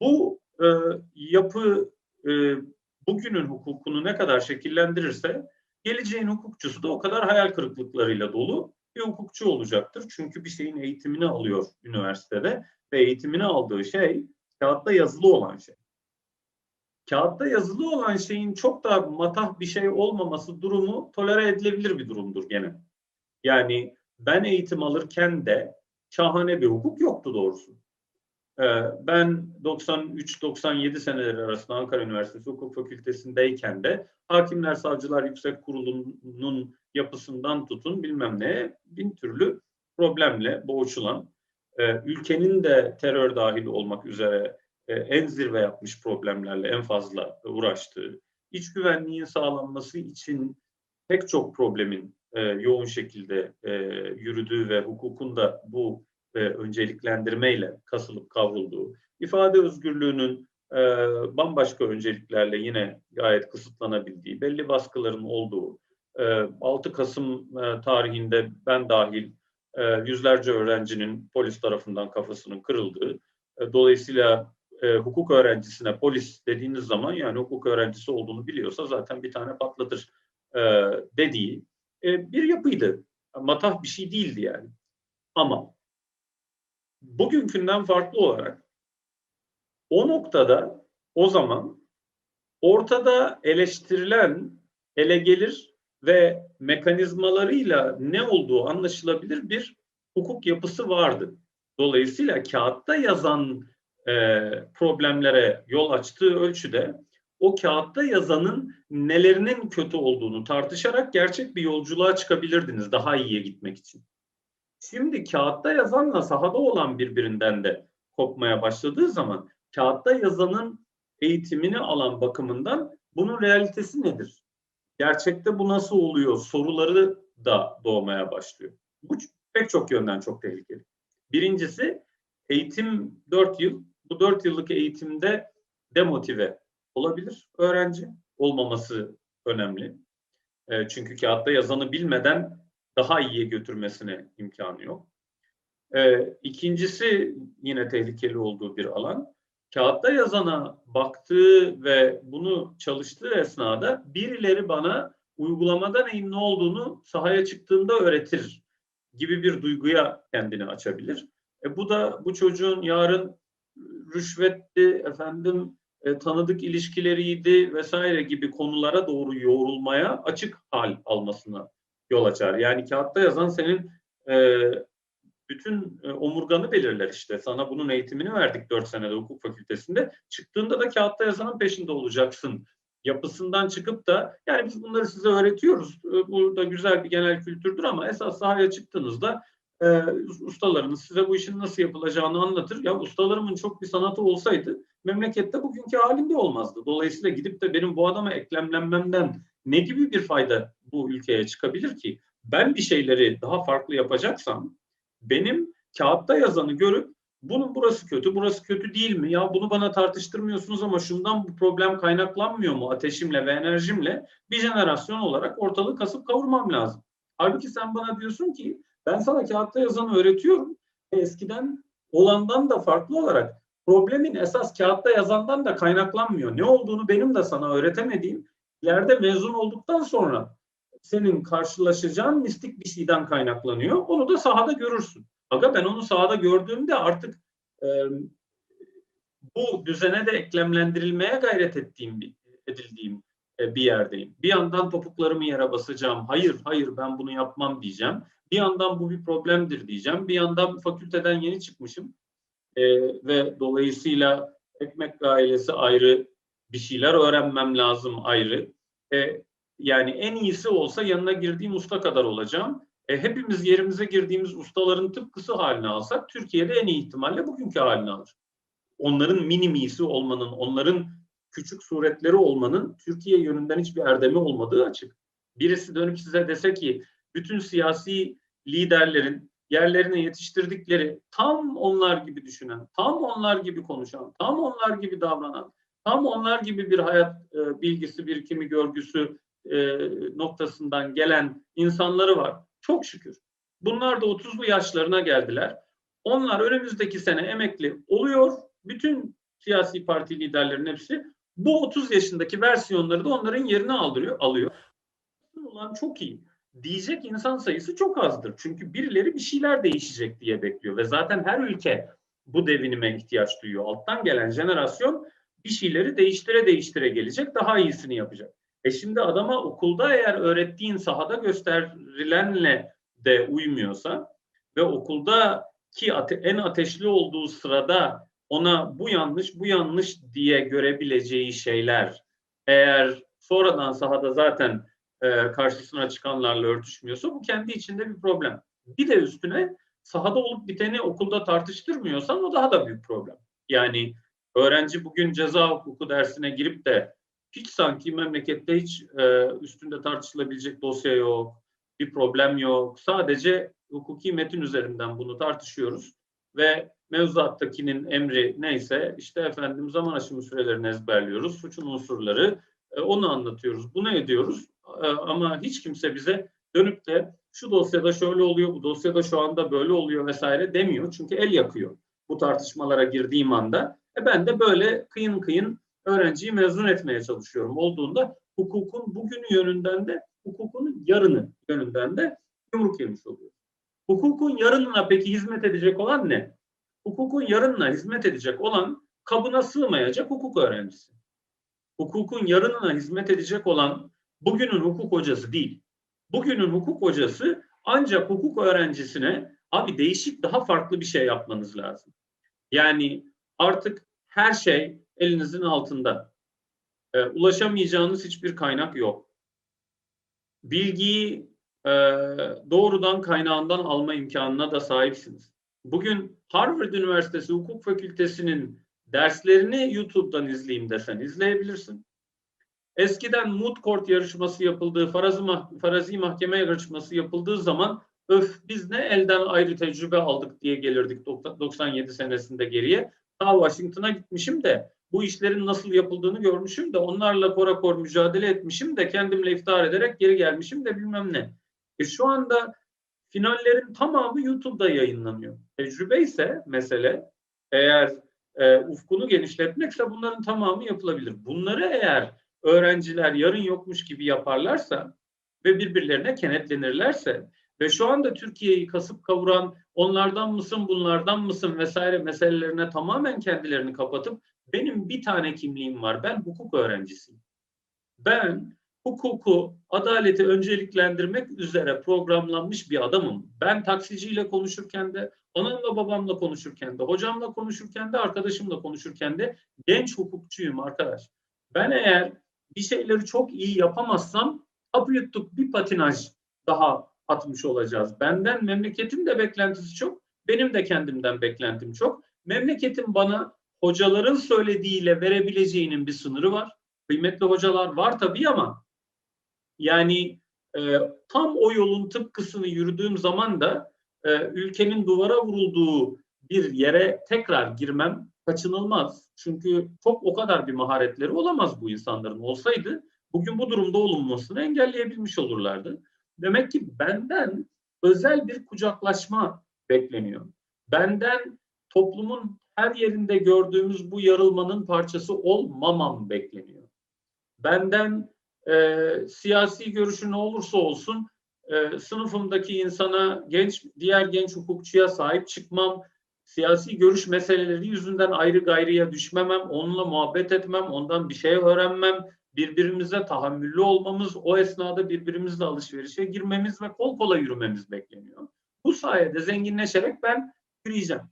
bu e, yapı e, bugünün hukukunu ne kadar şekillendirirse geleceğin hukukçusu da o kadar hayal kırıklıklarıyla dolu bir hukukçu olacaktır. Çünkü bir şeyin eğitimini alıyor üniversitede ve eğitimini aldığı şey kağıtta yazılı olan şey. Kağıtta yazılı olan şeyin çok da matah bir şey olmaması durumu tolere edilebilir bir durumdur gene. Yani ben eğitim alırken de şahane bir hukuk yoktu doğrusu. Ee, ben 93-97 seneleri arasında Ankara Üniversitesi Hukuk Fakültesindeyken de Hakimler Savcılar Yüksek Kurulu'nun yapısından tutun bilmem ne bin türlü problemle boğuşulan, e, ülkenin de terör dahil olmak üzere e, en zirve yapmış problemlerle en fazla uğraştığı, iç güvenliğin sağlanması için pek çok problemin e, yoğun şekilde yürüdüğü ve hukukun da bu e, önceliklendirmeyle kasılıp kavrulduğu, ifade özgürlüğünün e, bambaşka önceliklerle yine gayet kısıtlanabildiği, belli baskıların olduğu, e, 6 Kasım e, tarihinde ben dahil e, yüzlerce öğrencinin polis tarafından kafasının kırıldığı, e, dolayısıyla e, hukuk öğrencisine polis dediğiniz zaman yani hukuk öğrencisi olduğunu biliyorsa zaten bir tane patlatır e, dediği e, bir yapıydı. Matah bir şey değildi yani. Ama bugünkünden farklı olarak o noktada o zaman ortada eleştirilen ele gelir ve mekanizmalarıyla ne olduğu anlaşılabilir bir hukuk yapısı vardı. Dolayısıyla kağıtta yazan e, problemlere yol açtığı ölçüde o kağıtta yazanın nelerinin kötü olduğunu tartışarak gerçek bir yolculuğa çıkabilirdiniz daha iyiye gitmek için. Şimdi kağıtta yazanla sahada olan birbirinden de kopmaya başladığı zaman kağıtta yazanın eğitimini alan bakımından bunun realitesi nedir? Gerçekte bu nasıl oluyor? Soruları da doğmaya başlıyor. Bu pek çok yönden çok tehlikeli. Birincisi eğitim 4 yıl. Bu 4 yıllık eğitimde demotive olabilir öğrenci. Olmaması önemli. E, çünkü kağıtta yazanı bilmeden daha iyiye götürmesine imkanı yok. E, ikincisi yine tehlikeli olduğu bir alan. Kağıtta yazana baktığı ve bunu çalıştığı esnada birileri bana uygulamada neyin ne olduğunu sahaya çıktığında öğretir gibi bir duyguya kendini açabilir. E, bu da bu çocuğun yarın rüşvetti, efendim e, tanıdık ilişkileriydi vesaire gibi konulara doğru yoğrulmaya açık hal almasına yol açar. Yani kağıtta yazan senin e, bütün e, omurganı belirler işte. Sana bunun eğitimini verdik 4 senede hukuk fakültesinde. Çıktığında da kağıtta yazanın peşinde olacaksın. Yapısından çıkıp da yani biz bunları size öğretiyoruz. E, bu da güzel bir genel kültürdür ama esas sahaya çıktığınızda e, ustalarınız size bu işin nasıl yapılacağını anlatır. Ya ustalarımın çok bir sanatı olsaydı memlekette bugünkü halinde olmazdı. Dolayısıyla gidip de benim bu adama eklemlenmemden ne gibi bir fayda bu ülkeye çıkabilir ki? Ben bir şeyleri daha farklı yapacaksam benim kağıtta yazanı görüp bunun burası kötü, burası kötü değil mi? Ya bunu bana tartıştırmıyorsunuz ama şundan bu problem kaynaklanmıyor mu ateşimle ve enerjimle? Bir jenerasyon olarak ortalığı kasıp kavurmam lazım. Halbuki sen bana diyorsun ki ben sana kağıtta yazanı öğretiyorum. Eskiden olandan da farklı olarak problemin esas kağıtta yazandan da kaynaklanmıyor. Ne olduğunu benim de sana öğretemediğim ileride mezun olduktan sonra senin karşılaşacağın mistik bir şeyden kaynaklanıyor. Onu da sahada görürsün. Aga ben onu sahada gördüğümde artık e, bu düzene de eklemlendirilmeye gayret ettiğim bir, edildiğim e, bir yerdeyim. Bir yandan topuklarımı yere basacağım. Hayır, hayır ben bunu yapmam diyeceğim. Bir yandan bu bir problemdir diyeceğim. Bir yandan fakülteden yeni çıkmışım. E, ve dolayısıyla ekmek ailesi ayrı bir şeyler öğrenmem lazım ayrı. E, yani en iyisi olsa yanına girdiğim usta kadar olacağım. E, hepimiz yerimize girdiğimiz ustaların tıpkısı haline alsak Türkiye'de en iyi ihtimalle bugünkü halini alır. Onların minimisi olmanın, onların küçük suretleri olmanın Türkiye yönünden hiçbir erdemi olmadığı açık. Birisi dönüp size dese ki bütün siyasi liderlerin yerlerine yetiştirdikleri tam onlar gibi düşünen, tam onlar gibi konuşan, tam onlar gibi davranan, tam onlar gibi bir hayat e, bilgisi, birikimi, görgüsü e, noktasından gelen insanları var. Çok şükür. Bunlar da 30'lu yaşlarına geldiler. Onlar önümüzdeki sene emekli oluyor. Bütün siyasi parti liderlerinin hepsi bu 30 yaşındaki versiyonları da onların yerine aldırıyor, alıyor. Olan çok iyi. Diyecek insan sayısı çok azdır. Çünkü birileri bir şeyler değişecek diye bekliyor ve zaten her ülke bu devinime ihtiyaç duyuyor. Alttan gelen jenerasyon bir şeyleri değiştire değiştire gelecek, daha iyisini yapacak. E şimdi adama okulda eğer öğrettiğin sahada gösterilenle de uymuyorsa ve okuldaki ate en ateşli olduğu sırada ona bu yanlış, bu yanlış diye görebileceği şeyler eğer sonradan sahada zaten e, karşısına çıkanlarla örtüşmüyorsa bu kendi içinde bir problem. Bir de üstüne sahada olup biteni okulda tartıştırmıyorsan o daha da büyük problem. Yani öğrenci bugün ceza hukuku dersine girip de hiç sanki memlekette hiç e, üstünde tartışılabilecek dosya yok, bir problem yok. Sadece hukuki metin üzerinden bunu tartışıyoruz ve mevzuattakinin emri neyse işte efendim zaman aşımı sürelerini ezberliyoruz, suçun unsurları e, onu anlatıyoruz. Bunu ediyoruz ama hiç kimse bize dönüp de şu dosyada şöyle oluyor, bu dosyada şu anda böyle oluyor vesaire demiyor. Çünkü el yakıyor bu tartışmalara girdiğim anda. E ben de böyle kıyın kıyın öğrenciyi mezun etmeye çalışıyorum. Olduğunda hukukun bugünü yönünden de hukukun yarını yönünden de yumruk yemiş oluyor. Hukukun yarınına peki hizmet edecek olan ne? Hukukun yarınına hizmet edecek olan kabına sığmayacak hukuk öğrencisi. Hukukun yarınına hizmet edecek olan bugünün hukuk hocası değil. Bugünün hukuk hocası ancak hukuk öğrencisine abi değişik daha farklı bir şey yapmanız lazım. Yani artık her şey elinizin altında. E, ulaşamayacağınız hiçbir kaynak yok. Bilgiyi e, doğrudan kaynağından alma imkanına da sahipsiniz. Bugün Harvard Üniversitesi Hukuk Fakültesi'nin derslerini YouTube'dan izleyeyim desen izleyebilirsin. Eskiden moot court yarışması yapıldığı, farazi, mah farazi mahkeme yarışması yapıldığı zaman öf biz ne elden ayrı tecrübe aldık diye gelirdik 97 senesinde geriye. Ta Washington'a gitmişim de bu işlerin nasıl yapıldığını görmüşüm de onlarla korakor mücadele etmişim de kendimle iftihar ederek geri gelmişim de bilmem ne. E şu anda finallerin tamamı YouTube'da yayınlanıyor. Tecrübe ise mesele eğer e, ufkunu genişletmekse bunların tamamı yapılabilir. Bunları eğer öğrenciler yarın yokmuş gibi yaparlarsa ve birbirlerine kenetlenirlerse ve şu anda Türkiye'yi kasıp kavuran onlardan mısın bunlardan mısın vesaire meselelerine tamamen kendilerini kapatıp benim bir tane kimliğim var ben hukuk öğrencisiyim. Ben hukuku, adaleti önceliklendirmek üzere programlanmış bir adamım. Ben taksiciyle konuşurken de, anamla babamla konuşurken de, hocamla konuşurken de, arkadaşımla konuşurken de genç hukukçuyum arkadaş. Ben eğer bir şeyleri çok iyi yapamazsam hapı yuttuk bir patinaj daha atmış olacağız. Benden memleketin de beklentisi çok, benim de kendimden beklentim çok. Memleketin bana hocaların söylediğiyle verebileceğinin bir sınırı var. Kıymetli hocalar var tabii ama yani e, tam o yolun tıpkısını yürüdüğüm zaman da e, ülkenin duvara vurulduğu bir yere tekrar girmem kaçınılmaz. Çünkü çok o kadar bir maharetleri olamaz bu insanların. Olsaydı bugün bu durumda olunmasını engelleyebilmiş olurlardı. Demek ki benden özel bir kucaklaşma bekleniyor. Benden toplumun her yerinde gördüğümüz bu yarılmanın parçası olmamam bekleniyor. Benden e, siyasi görüşü ne olursa olsun e, sınıfımdaki insana, genç diğer genç hukukçuya sahip çıkmam, siyasi görüş meseleleri yüzünden ayrı gayrıya düşmemem, onunla muhabbet etmem, ondan bir şey öğrenmem, birbirimize tahammüllü olmamız, o esnada birbirimizle alışverişe girmemiz ve kol kola yürümemiz bekleniyor. Bu sayede zenginleşerek ben yürüyeceğim.